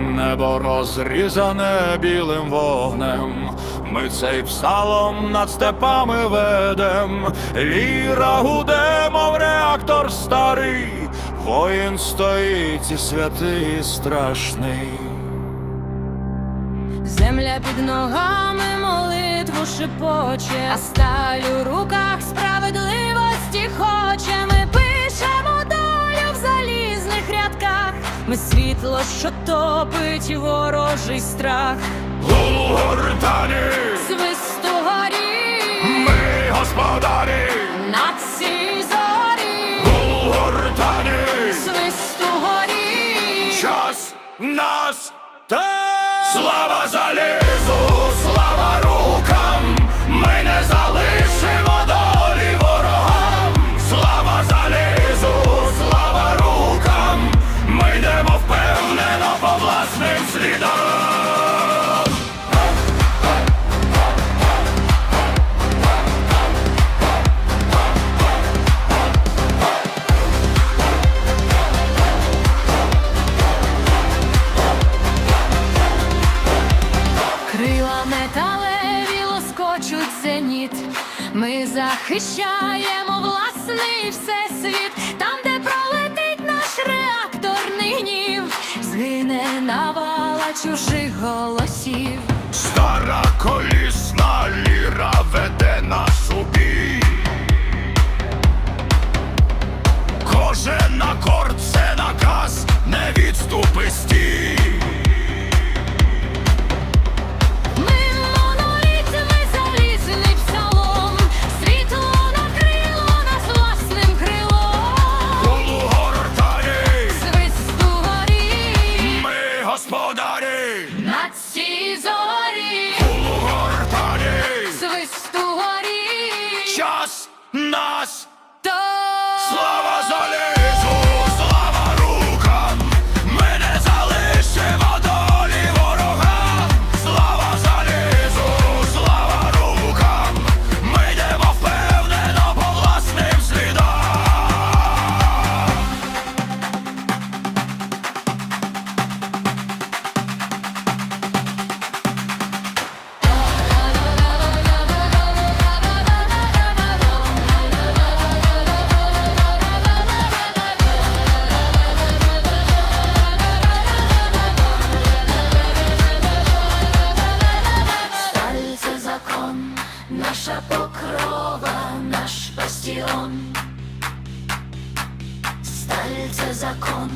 небо розрізане білим вогнем. Ми цей псалом над степами ведем, віра гуде, мов реактор старий, воїн стоїть і святий і страшний. Земля під ногами молитву шепоче, а сталь у руках справедливості світло, що топить ворожий страх. У гортані Свисту горі ми господарі, на цій зорі, у гортані свисту горі. час нас те. Слава залізу, Ми захищаємо власний всесвіт, там, де пролетить наш реакторний гнів, згине навала чужих голосів. Стара колісна ліра веде нас наш бастіон. Закон,